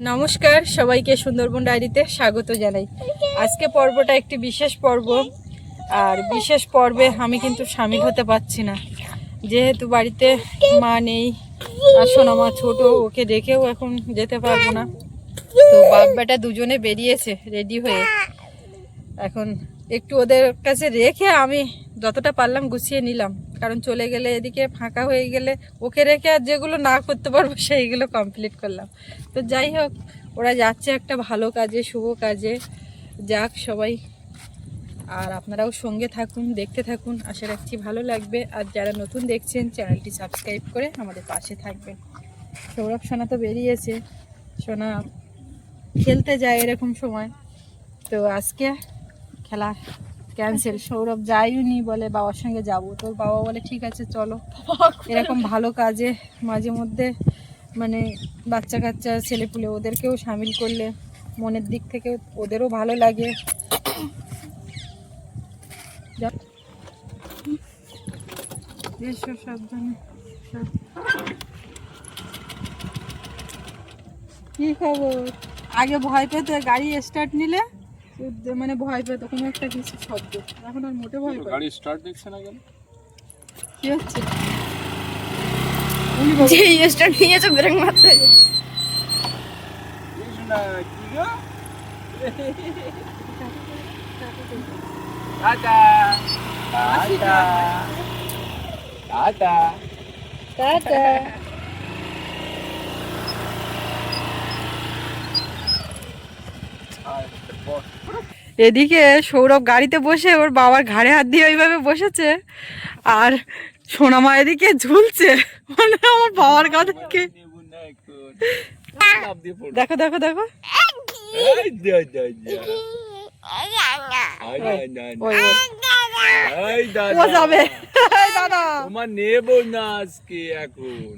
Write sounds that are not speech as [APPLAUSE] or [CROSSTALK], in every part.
নমস্কার, সবাইকে সুন্দরবন ডায়েরিতে স্বাগত জানাই। আজকে পর্বটা একটি বিশেষ পর্ব, আর বিশেষ পর্বে আমি কিন্তু সামিল হতে পারছি না। যেহেতু বাড়িতে মা নেই আর সোনা মা ছোট, ওকে রেখেও এখন যেতে পারব না। তো বাপ বেটা দুজনে বেরিয়েছে রেডি হয়ে। এখন একটু ওদের কাছে রেখে আমি যতটা পারলাম গুছিয়ে নিলাম। কারণ চলে গেলে এদিকে ফাঁকা হয়ে গেলে ওকে রেখে আর যেগুলো না করতে পারব [LAUGHS] সেইগুলো কমপ্লিট করলাম। তো যাই হোক, ওরা যাচ্ছে একটা ভালো কাজে, শুভ কাজে। যাক সবাই। আর আপনারাও সঙ্গে থাকুন, দেখতে থাকুন। আশা রাখছি ভালো লাগবে। আর যারা নতুন দেখছেন, চ্যানেলটি সাবস্ক্রাইব করে আমাদের পাশে থাকবেন। সৌরভ সোনা তো বেরিয়েছে। সোনা খেলতে যায় এরকম সময়। তো আজকে খেলা ক্যান্সেল [LAUGHS] সৌরভ যাইনি বলে বাবার সঙ্গে যাব। তোর বাবা বলে ঠিক আছে চলো। এরকম ভালো কাজে মাঝে মধ্যে মানে বাচ্চা কাচ্চা ছেলেপুলে ওদেরকেও সামিল করলে মনের দিক থেকে ওদেরও ভালো লাগে। সাবধানে। কি খবর? আগে ভয় পেতে গাড়ি স্টার্ট নিলে? মানে ভয় পেত কোনো একটা কিছু শব্দ। এখন আর মোটে ভয় পায় গাড়ি স্টার্ট দিচ্ছে না কেন? কি হচ্ছে? যে স্টার্ট নিয়েছে ব্রেক মারতে। টাটা। টাটা। টাটা। টাটা। এদিকে সৌরভ গাড়িতে বসে ওর বাবার ঘাড়ে হাত দিয়ে ওইভাবে বসেছে আর সোনামা এদিকে ঝুলছে। মানে আমার বাবার গা থেকে। দেখো দেখো দেখো। ও যাবে। দাদা। তোমার নেব না আজকে এখন।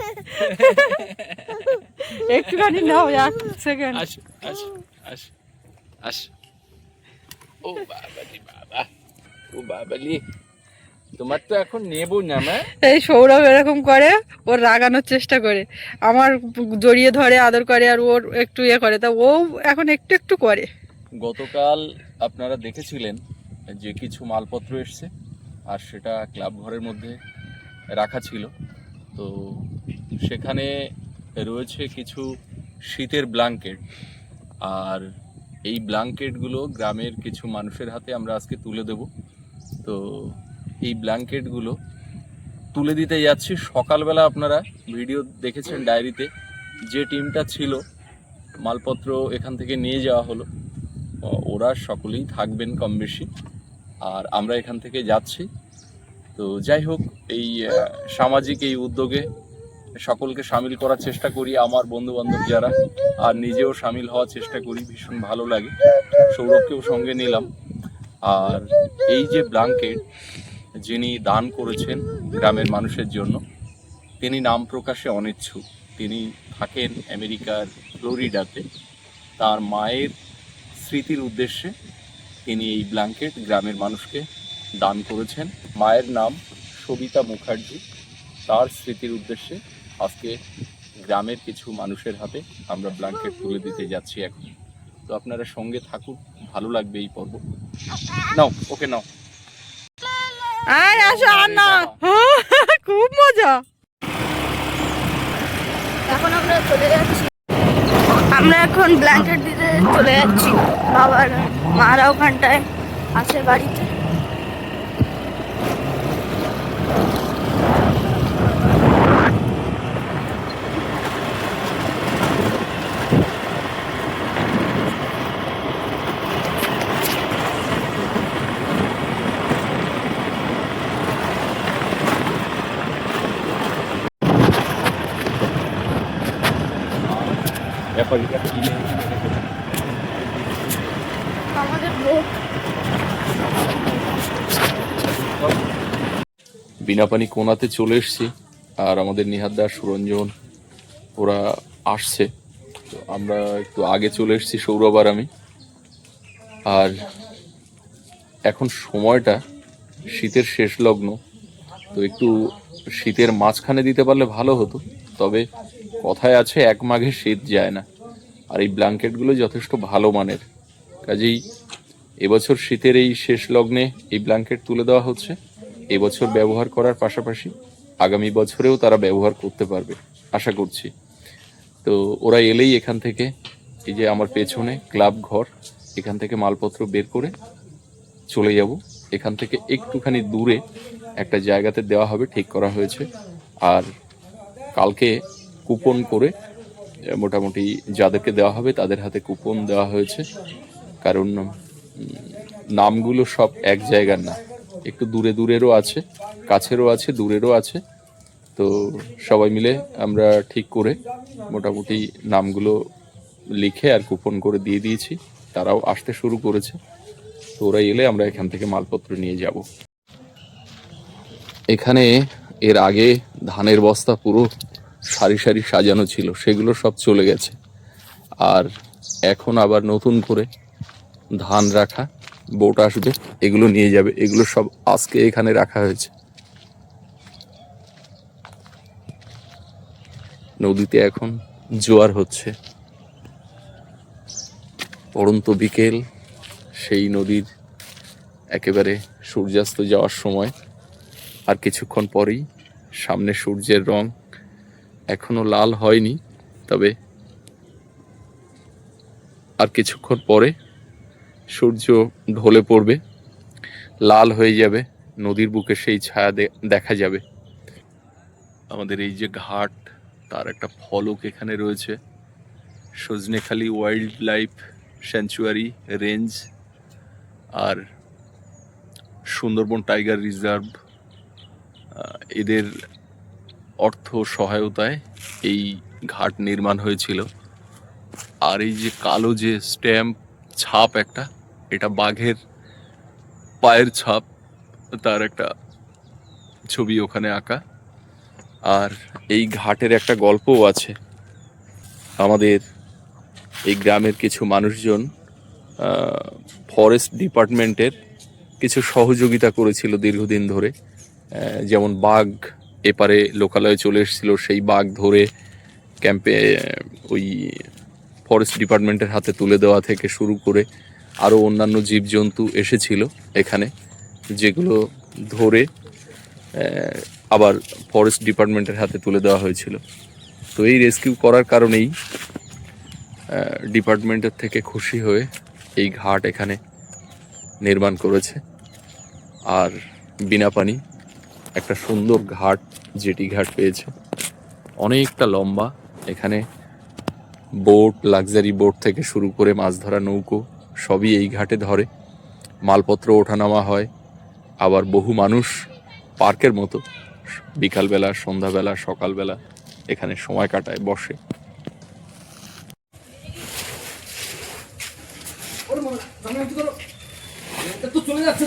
[LAUGHS] একটুখানি নাও এক সেকেন্ড আস আস আস আস। ও বাবালি বাবা। ও বাবালি। তোমার তো এখন নেব না মা। এই সৌরভ এরকম করে ওর রাগানোর চেষ্টা করে। আমার জড়িয়ে ধরে আদর করে আর ওর একটু ইয়ে করে। তা ও এখন একটু একটু করে। গতকাল আপনারা দেখেছিলেন যে কিছু মালপত্র এসছে আর সেটা ক্লাব ঘরের মধ্যে রাখা ছিল। তো সেখানে রয়েছে কিছু শীতের ব্ল্যাঙ্কেট আর এই ব্ল্যাঙ্কেটগুলো গ্রামের কিছু মানুষের হাতে আমরা আজকে তুলে দেব। তো এই ব্ল্যাঙ্কেটগুলো তুলে দিতে যাচ্ছি। সকালবেলা আপনারা ভিডিও দেখেছেন ডায়েরিতে, যে টিমটা ছিল, মালপত্র এখান থেকে নিয়ে যাওয়া হলো। ওরা সকলেই থাকবেন কম বেশি। আর আমরা এখান থেকে যাচ্ছি। তো যাই হোক এই সামাজিক এই উদ্যোগে সকলকে সামিল করার চেষ্টা করি, আমার বন্ধু বান্ধব যারা, আর নিজেও সামিল হওয়ার চেষ্টা করি, ভীষণ ভালো লাগে। সৌরভকেও সঙ্গে নিলাম। আর এই যে ব্লাঙ্কেট যিনি দান করেছেন গ্রামের মানুষের জন্য, তিনি নাম প্রকাশে অনিচ্ছুক। তিনি থাকেন আমেরিকার ফ্লোরিডাতে। তার মায়ের স্মৃতির উদ্দেশ্যে তিনি এই ব্ল্যাঙ্কেট গ্রামের মানুষকে দান করেছেন। মায়ের নাম সবিতা মুখার্জি তার স্মৃতির উদ্দেশ্যে আজকে গ্রামের কিছু মানুষের হাতে আমরা ব্ল্যাঙ্কেট তুলে দিতে যাচ্ছি এখন। তো আপনারা সঙ্গে থাকুন ভালো লাগবে এই পর্ব। নাও ওকে নাও। আর আসো আর না খুব মজা। এখন আমরা চলে যাচ্ছি। আমরা এখন ব্ল্যাঙ্কেট দিতে চলে যাচ্ছি। বাবার মারা ওখানটায় আছে বাড়িতে আমাদের লোক বিনাপানি কোনাতে চলে এসেছি, আর আমাদের নিহাদ্দা সুরঞ্জন, ওরা আসছে। তো আমরা একটু আগে চলে এসেছি সৌরভ আর আমি। আর এখন সময়টা শীতের শেষ লগ্ন। তো একটু শীতের মাঝখানে দিতে পারলে ভালো হতো, তবে কথায় আছে, এক মাঘে শীত যায় না। আর এই ব্ল্যাঙ্কেটগুলো যথেষ্ট ভালো মানের। কাজেই এবছর শীতের এই শেষ লগ্নে এই ব্ল্যাঙ্কেট তুলে দেওয়া হচ্ছে। এবছর ব্যবহার করার পাশাপাশি আগামী বছরেও তারা ব্যবহার করতে পারবে, আশা করছি। তো ওরা এলেই এখান থেকে এই যে আমার পেছনে ক্লাব ঘর, এখান থেকে মালপত্র বের করে চলে যাব। এখান থেকে একটুখানি দূরে একটা জায়গাতে দেওয়া হবে, ঠিক করা হয়েছে। আর কালকে কুপন করে মোটামুটি যাদেরকে দেওয়া হবে তাদের হাতে কুপন দেওয়া হয়েছে। কারণ নামগুলো সব এক জায়গার না। একটু দূরে দূরেরও আছে, কাছেরও আছে, দূরেরও আছে। তো সবাই মিলে আমরা ঠিক করে মোটামুটি নামগুলো লিখে আর কুপন করে দিয়ে দিয়েছি। তারাও আসতে শুরু করেছে। তো ওরা এলে আমরা এখান থেকে মালপত্র নিয়ে যাব। এখানে এর আগে ধানের বস্তা পুরো সারি সারি সাজানো ছিল, সেগুলো সব চলে গেছে। আর এখন আবার নতুন করে ধান রাখা। বোট আসবে এগুলো নিয়ে যাবে, এগুলো সব আজকে এখানে রাখা হয়েছে। নদীতে এখন জোয়ার হচ্ছে। পড়ন্ত বিকেল, সেই নদীর একেবারে সূর্যাস্ত যাওয়ার সময়। আর কিছুক্ষণ পরেই সামনে সূর্যের রং এখনও লাল হয়নি, তবে আর কিছুক্ষণ পরে সূর্য ঢলে পড়বে, লাল হয়ে যাবে, নদীর বুকে সেই ছায়া দেখা যাবে। আমাদের এই যে ঘাট, তার একটা ফলক এখানে রয়েছে। Sajnekhali wildlife sanctuary range আর সুন্দরবন টাইগার রিজার্ভ এদের অর্থ সহায়তায় এই ঘাট নির্মাণ হয়েছিল। আর এই যে কালো যে স্ট্যাম্প, ছাপ একটা এটা বাঘের পায়ের ছাপ, তার একটা ছবি ওখানে আঁকা। আর এই ঘাটের একটা গল্পও আছে। আমাদের এই গ্রামের কিছু মানুষজন ফরেস্ট ডিপার্টমেন্টের কিছু সহযোগিতা করেছিল দীর্ঘদিন ধরে। যেমন বাঘ এপারে লোকালয়ে চলে এসেছিল, সেই বাঘ ধরে ক্যাম্পে ওই ফরেস্ট ডিপার্টমেন্টের হাতে তুলে দেওয়া থেকে শুরু করে আরও অন্যান্য জীবজন্তু এসেছিল এখানে, যেগুলো ধরে আবার ফরেস্ট ডিপার্টমেন্টের হাতে তুলে দেওয়া হয়েছিল। তো এই রেস্কিউ করার কারণেই ডিপার্টমেন্টের থেকে খুশি হয়ে এই ঘাট এখানে নির্মাণ করেছে। আর বিনা পানি একটা সুন্দর ঘাট, জেটি ঘাট পেয়েছে। অনেকটা লম্বা, এখানে বোট লাক্সারি বোট থেকে শুরু করে মাছ ধরা নৌকো সবই এই ঘাটে ধরে। মালপত্র ওঠানামা হয় আবার বহু মানুষ পার্কের মতো বিকালবেলা সন্ধ্যাবেলা সকালবেলা এখানে সময় কাটায় বসে। চলে যাচ্ছে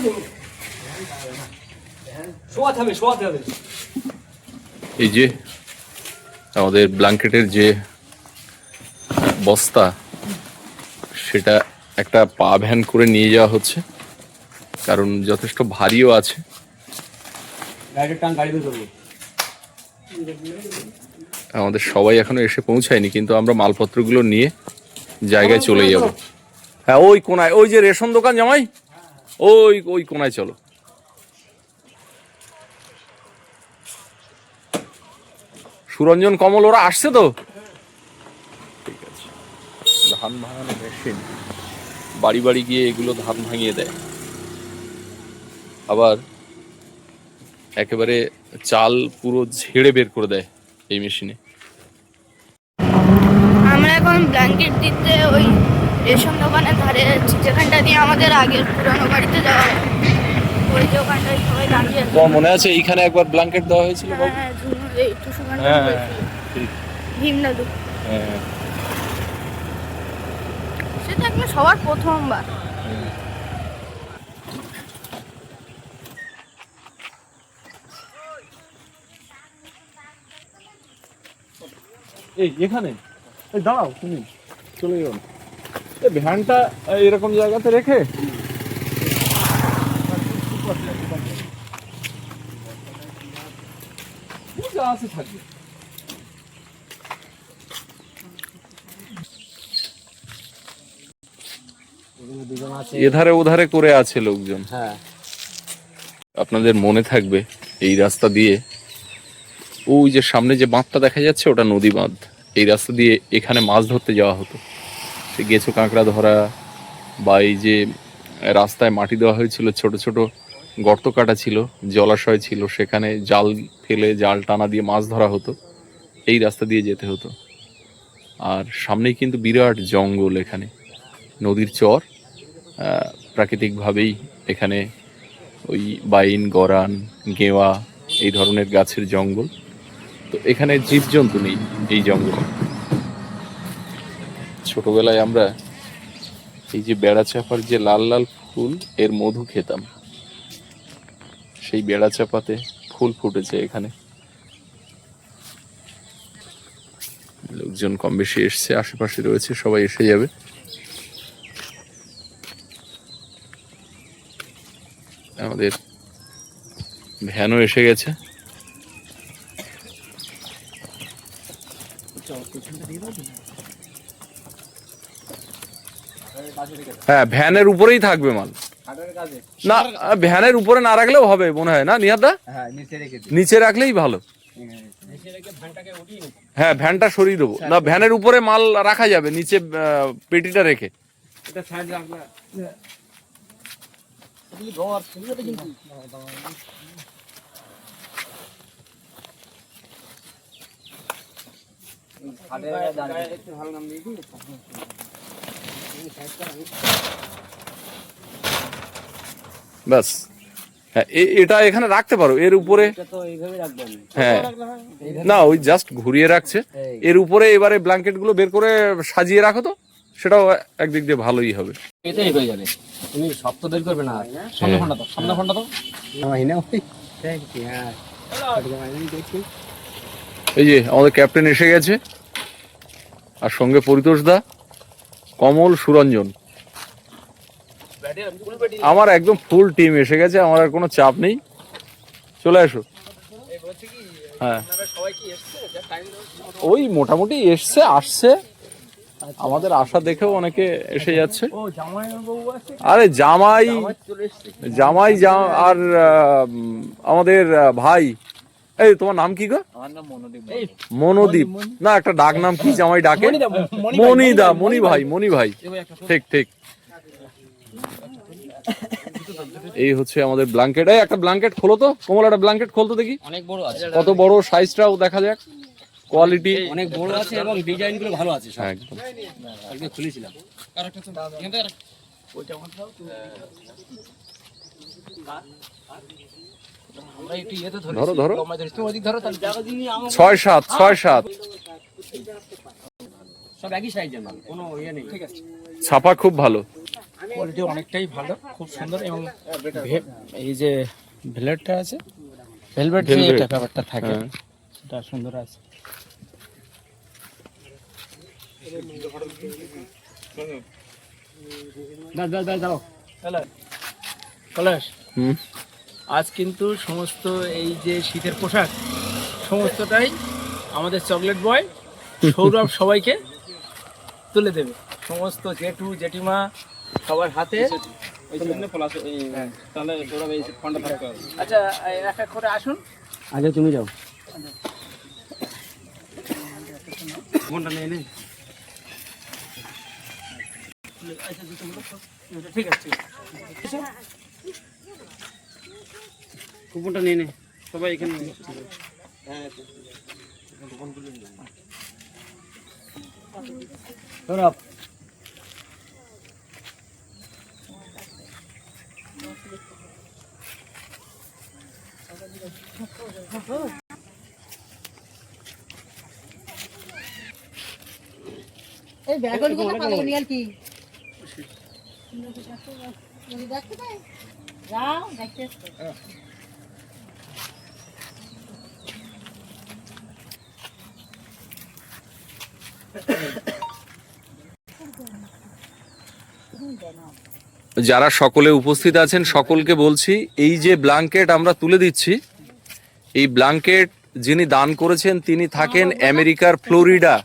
এই যে আমাদের ব্ল্যাঙ্কেটের যে বস্তা সেটা একটা পা ভ্যান করে নিয়ে যাওয়া হচ্ছে কারণ যথেষ্ট ভারীও আছে। আমাদের সবাই এখনও এসে পৌঁছায়নি কিন্তু আমরা মালপত্রগুলো নিয়ে জায়গায় চলে যাব। হ্যাঁ ওই কোনায় ওই যে রেশন দোকান জামাই? ওই ওই কোনায় চলো। সুরঞ্জন কমল ওরা আসছে তো? ঠিক আছে। ধান ভাঙানো মেশিন বাড়ি বাড়ি গিয়ে এগুলো ধান ভাঙিয়ে দেয়। আবার একেবারে চাল পুরো ঝেড়ে বের করে দেয় এই মেশিনে। আমরা এখন ব্ল্যাঙ্কেট দিতে ওই রেশন দোকানের ধারে যেখানটা দিয়ে আমাদের আগের পুরনো বাড়িতে যাওয়া হয়। ওই যে ওখানটায় সবাই দাঁড়িয়ে তোমার মনে আছে এইখানে একবার ব্ল্যাঙ্কেট দেওয়া হয়েছিল বাবু? হ্যাঁ ঝুনু হ্যাঁ ভীমনাদু হ্যাঁ। সেটা একদম সবার প্রথমবার। এই, এখানে? এই, দাঁড়াও তুমি চলে যাও এই, ভ্যানটা এরকম জায়গাতে রেখে? আছে থাকবে ওখানে দুজন আছে এধারে ওধারে করে আছে লোকজন। হ্যাঁ। আপনাদের মনে থাকবে এই রাস্তা দিয়ে ওই যে সামনে যে বাঁধটা দেখা যাচ্ছে ওটা নদী বাঁধ। এই রাস্তা দিয়ে এখানে মাছ ধরতে যাওয়া হতো। সে গেছো কাঁকড়া ধরা বা এই যে রাস্তায় মাটি দেওয়া হয়েছিল ছোট ছোট গর্ত কাটা ছিল জলাশয় ছিল সেখানে জাল ফেলে জাল টানা দিয়ে মাছ ধরা হতো। এই রাস্তা দিয়ে যেতে হতো। আর সামনেই কিন্তু বিরাট জঙ্গল এখানে। নদীর চর প্রাকৃতিকভাবেই এখানে ওই বাইন, গরান, গেওয়া এই ধরনের গাছের জঙ্গল। তো এখানে জীবজন্তু নেই এই জঙ্গল। ছোটবেলায় আমরা এই যে বেড়া চাপার যে লাল লাল ফুল, এর মধু খেতাম। সেই বেড়া চাপাতে ফুল ফুটেছে এখানে। লোকজন কম বেশি এসছে, আশেপাশে রয়েছে, সবাই এসে যাবে। আমাদের ভ্যানও এসে গেছে। হ্যাঁ ভ্যানের উপরেই থাকবে মাল। না ভ্যানের উপরে না রাখলেও হবে মনে হয় না নিয়াদা হ্যাঁ নিচে রাখলেই ভালো। হ্যাঁ ভ্যানটা সরিয়ে দেবো। না ভ্যানের উপরে মাল রাখা যাবে নিচে পেটিটা রেখে। ব্যাস। হ্যাঁ এ- এটা এখানে রাখতে পারো। এর উপরে এটা তো এইভাবে রাখব আমি হ্যাঁ। না ওই জাস্ট ঘুরিয়ে রাখছে। এর উপরে এবারে ব্ল্যাঙ্কেটগুলো বের করে সাজিয়ে রাখো তো। সেটাও একদিক দিয়ে ভালোই হবে। এটাই হয়ে যাবে। তুমি সব দেরি করবে না। সামনে ফোনটা তো সামনে ফোনটা তো এই যে আমাদের ক্যাপ্টেন এসে গেছে। আর সঙ্গে পরিতোষ দা কমল সুরঞ্জন। আমার একদম ফুল টিম এসে গেছে আমার আর কোনো চাপ নেই। চলে আসো। হ্যাঁ। ওই মোটামুটি এসছে আসছে। আমাদের আশা দেখেও অনেকে এসে যাচ্ছে। ও জামাই বাবু আছে? আরে জামাই জামাই আর আমাদের ভাই। এই তোমার নাম কি গো? মনোদীপ মনোদীপ। না একটা ডাক নাম কি জামাই ডাকে? মনিদা মনি ভাই মনি ভাই। ঠিক ঠিক। এই হচ্ছে আমাদের ব্ল্যাঙ্কেট। এই একটা ব্ল্যাঙ্কেট খোলো তো। কোমল একটা ব্ল্যাঙ্কেট খোলতো দেখি। অনেক বড় আছে। কত বড় সাইজটাও দেখা যাক। কোয়ালিটি অনেক বড় আছে এবং ডিজাইনগুলো ভালো আছে সব। একদম। আজকে খুলেছিলাম। ধরি ধরো। ছয় সাত ছয় সাত। সব একই সাইজের মাল কোনো ইয়ে নেই। ঠিক আছে। ছাপা খুব ভালো। কোয়ালিটি অনেকটাই ভালো খুব সুন্দর এবং এই যে ভেলভেটটা আছে ভেলভেট যে ব্যাপারটা থাকে। হ্যাঁ। সেটা সুন্দর আছে দাও দাও দাও দাও পলাশ আজ কিন্তু সমস্ত এই যে শীতের পোশাক সমস্তটাই আমাদের চকলেট বয় সৌরভ [LAUGHS] সবাইকে তুলে দেবে। সমস্ত জেঠু জেঠিমা সবার হাতে। থাকতে আচ্ছা এক এক করে আসুন। আগে তুমি যাও। নিয়ে নে। ঠিক আছে কুপনটা নিয়ে নে। সবাই এখানে সৌরভ এই ব্যাগগুলো তো পাগল নিয়াল কি দেখতে পাই যাও দেখতে যারা সকলে উপস্থিত আছেন, সকলকে বলছি, এই যে ব্ল্যাঙ্কেট আমরা তুলে দিচ্ছি, এই ব্ল্যাঙ্কেট যিনি দান করেছেন, তিনি থাকেন আমেরিকার ফ্লোরিডা।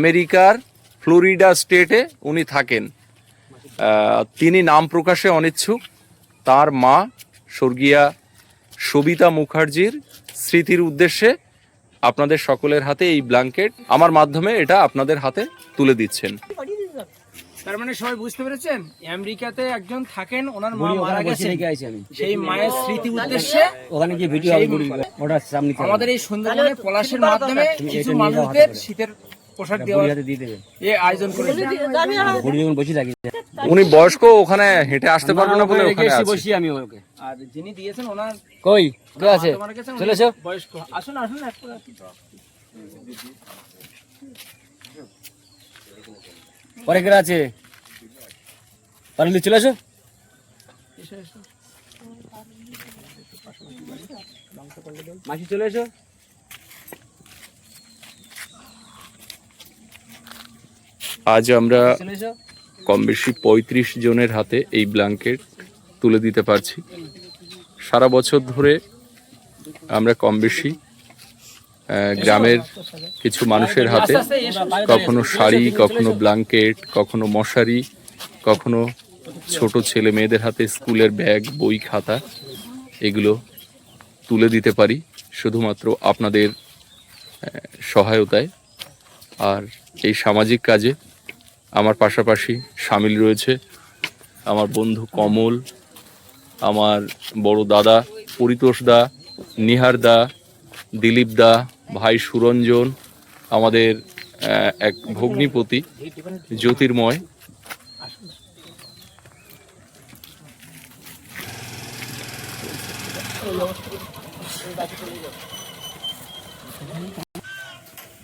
আমেরিকার ফ্লোরিডা স্টেটে উনি থাকেন। তিনি নাম প্রকাশে অনিচ্ছুক। তার মা স্বর্গীয়া সবিতা মুখার্জির স্মৃতির উদ্দেশ্যে আপনাদের সকলের হাতে এই ব্ল্যাঙ্কেট আমার মাধ্যমে এটা আপনাদের হাতে তুলে দিচ্ছেন। তার মানে সবাই বুঝতে পেরেছেন? আমেরিকাতে একজন থাকেন ওনার মা মারা আমি। সেই মায়ের স্মৃতি উদ্দেশ্যে ওখানে গিয়ে ভিডিও আমাদের এই সুন্দরবনে পলাশের মাধ্যমে কিছু মানুষদের শীতের পোশাক দেওয়ার দিয়ে দেবে। এ আয়োজন করেছে বুড়ি যখন বসে থাকি। উনি বয়স্ক ওখানে হেঁটে আসতে পারবে না বলে ওখানে আছে। বসি আমি ওকে। আর যিনি দিয়েছেন ওনার কই? কে আছে? চলে এসো। বয়স্ক। আসুন আসুন পরে কে আছে? পারলে চলে এসো এসো, এসো। মাসি চলে এসো। আজ আমরা কম বেশি পঁয়ত্রিশ জনের হাতে এই ব্ল্যাঙ্কেট তুলে দিতে পারছি। সারা বছর ধরে আমরা কম বেশি গ্রামের কিছু মানুষের হাতে। কখনো শাড়ি কখনো ব্ল্যাঙ্কেট কখনো মশারি কখনো ছোট ছেলে মেয়েদের হাতে স্কুলের ব্যাগ বই খাতা এগুলো তুলে দিতে পারি শুধুমাত্র আপনাদের সহায়তায়। আর এই সামাজিক কাজে আমার পাশাপাশি সামিল রয়েছে। আমার বন্ধু কমল, আমার বড় দাদা পরিতোষ দা, নিহার দা, দিলীপ দা, ভাই সুরঞ্জন, আমাদের এক ভগ্নিপতি, জ্যোতির্ময়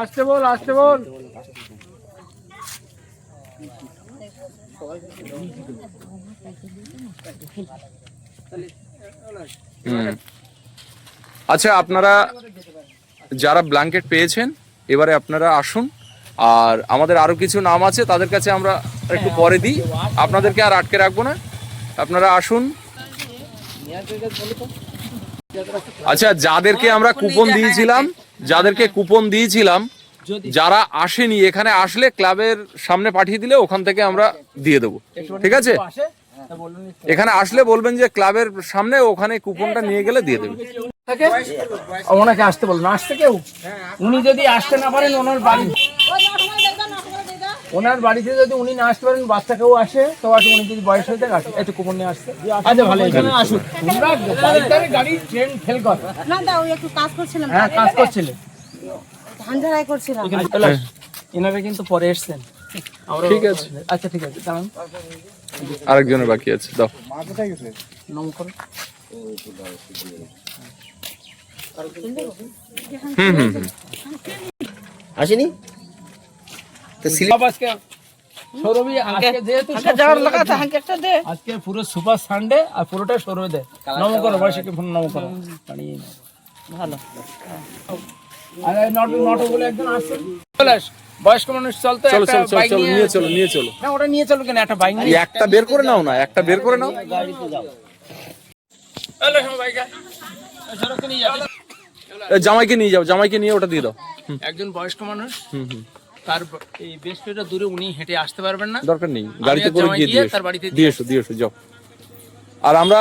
আসতে বল আসতে বল। আচ্ছা আপনারা যারা ব্ল্যাঙ্কেট পেয়েছেন, এবারে আপনারা আসুন। আর আমাদের আরও কিছু নাম আছে, তাদের কাছে আমরা একটু পরে দিই। আপনাদেরকে আর আটকে রাখব না। আপনারা আসুন। আচ্ছা যাদেরকে আমরা কুপন দিয়েছিলাম যাদেরকে কুপন দিয়েছিলাম যারা আসেনি এখানে আসলে ক্লাবের সামনে পাঠিয়ে দিলে ওখান থেকে আমরা দিয়ে দেবো। ঠিক আছে? এখানে আসলে বলবেন যে ক্লাবের সামনে ওখানে কুপনটা নিয়ে গেলে দিয়ে দেবে। ওনাকে আসতে বলুন আসতে কেউ? উনি যদি আসতে না পারেন ওনার বাড়ি ওনার বাড়িতে যদি উনি না আসতে পারেন বাচ্চা কেউ আসে তো আসে উনি যদি বয়স হয়ে থাকে আসে একটু কুপন নিয়ে আসতে আচ্ছা ভালো এখানে আসুন। তোমরা গাড়ি ট্রেন ফেল কর না দা ওই একটু কাজ করছিলাম। হ্যাঁ কাজ করছিলে। ধান ঝাড়াই করছিলাম এনারা কিন্তু পরে এসছেন। ঠিক আছে। আচ্ছা ঠিক আছে দাঁড়ান। আরেকজনের বাকি আছে দাও। নম করো হুম হুম। হুম। আজকে সৌরভী আজকে যেহেতু আজকে পুরো সুপার সানডে আর পুরোটা সৌরভ দে। নম করো বয়সকে ফোন নম করো। বানিয়ে ভালো। আর নট নট বলে একজন আসছে। চলে বয়স্ক মানুষ চলতে চলো একটা চলো চলো চলো নিয়ে চলো নিয়ে চলো। না ওটা নিয়ে চলো কেন? একটা বাইক নিয়ে একটা বের করে নাও না একটা বের করে নাও। নিয়ে যাও জামাইকে নিয়ে যাও জামাইকে নিয়ে ওটা দিয়ে দাও। একজন বয়স্ক মানুষ। হুম হুম। তার এই বেশ কিছুটা দূরে উনি হেঁটে আসতে পারবেন না। দরকার নেই গাড়িতে করে গিয়ে দিয়ে তার বাড়িতে দিয়ে এসো দিয়ে এসো যাও। আর আমরা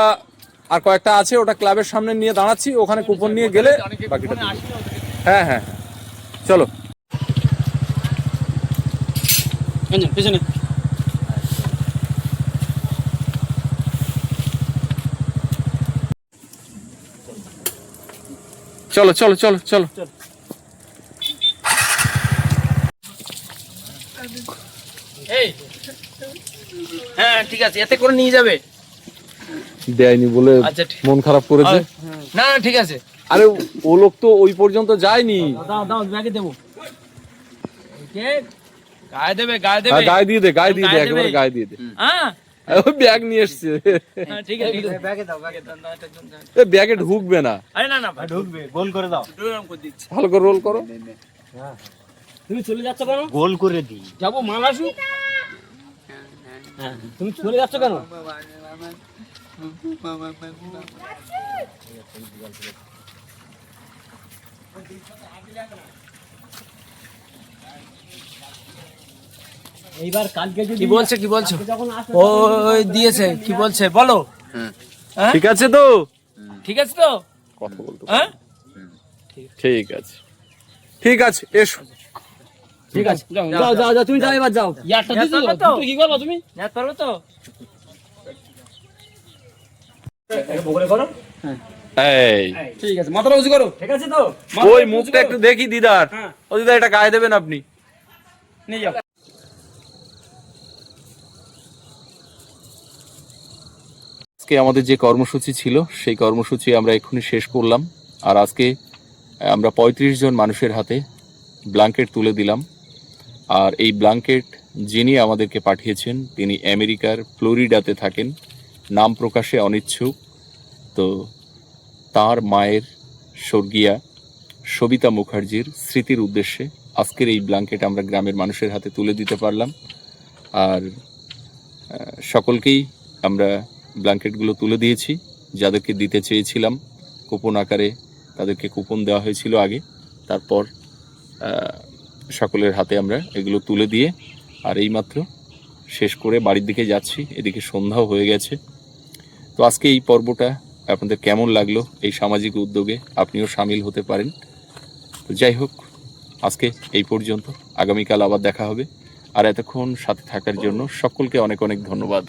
আর কয়েকটা আছে ওটা ক্লাবের সামনে নিয়ে দাঁড়াচ্ছি ওখানে কুপন নিয়ে গেলে বাকিটা। ওদেরকে হ্যাঁ হ্যাঁ চলো। পেছনে। চলো চলো চলো। চলো। হ্যাঁ ঠিক আছে এতে করে নিয়ে যাবে। দেয়নি বলে আচ্ছা মন খারাপ করেছে? না না ঠিক আছে। আরে ও লোক তো ওই পর্যন্ত যায়নি। দাও দাও ব্যাগে দেবো। গায়ে দেবে গায়ে দেবে। হ্যাঁ, গায়ে দিয়ে দে গায়ে দিয়ে দে গায়ে গায়ে দিয়ে দে। হ্যাঁ। ওই ব্যাগ নিয়ে এসছে। হ্যাঁ, ঠিক আছে ঠিক আছে। ব্যাগে দাও ব্যাগে দাও ব্যাগে ঢুকবে না। আরে না না ঢুকবে গোল করে দাও। এরকম করে দিচ্ছি। ভালো করে রোল করো। তুমি চলে যাচ্ছ কেন? গোল করে দিই। যাব মাল আসুক। হ্যাঁ, তুমি চলে যাচ্ছ কেন? এইবার কালকে যদি কি বলছে কি বলছো? ওই দিয়েছে কি বলছে বলো। হ্যাঁ? ঠিক আছে তো? ঠিক আছে তো? কথা বলতে হ্যাঁ? ঠিক আছে। ঠিক আছে এসো। ঠিক আছে। যাও যাও যাও তুমি যাও এবার যাও। ইয়ারটা দিছো? কি করবা তুমি? নেট পারবে তো? বগলে করো। এই। ঠিক আছে মাথাটা উঁচু করো। ঠিক আছে তো? ওই মুখটা একটু দেখি দিদার। ও দিদা এটা গায়ে দেবেন আপনি। নিয়ে যাও। আজকে আমাদের যে কর্মসূচি ছিল সেই কর্মসূচি আমরা এক্ষুনি শেষ করলাম। আর আজকে আমরা পঁয়ত্রিশ জন মানুষের হাতে ব্ল্যাঙ্কেট তুলে দিলাম। আর এই ব্ল্যাঙ্কেট যিনি আমাদেরকে পাঠিয়েছেন, তিনি আমেরিকার ফ্লোরিডাতে থাকেন। নাম প্রকাশে অনিচ্ছুক। তো তার মায়ের স্বর্গীয়া সবিতা মুখার্জির স্মৃতির উদ্দেশ্যে আজকের এই ব্ল্যাঙ্কেট আমরা গ্রামের মানুষের হাতে তুলে দিতে পারলাম। আর সকলকেই আমরা ব্ল্যাঙ্কেটগুলো তুলে দিয়েছি। যাদেরকে দিতে চেয়েছিলাম, কুপন আকারে তাদেরকে কুপন দেওয়া হয়েছিল আগে। তারপর সকলের হাতে আমরা এগুলো তুলে দিয়ে আর এইমাত্র শেষ করে বাড়ির দিকে যাচ্ছি। এদিকে সন্ধ্যাও হয়ে গেছে। তো আজকে এই পর্বটা আপনাদের কেমন লাগল? এই সামাজিক উদ্যোগে আপনিও সামিল হতে পারেন। তো যাই হোক, আজকে এই পর্যন্ত। আগামীকাল আবার দেখা হবে। আর এতক্ষণ সাথে থাকার জন্য সকলকে অনেক অনেক ধন্যবাদ।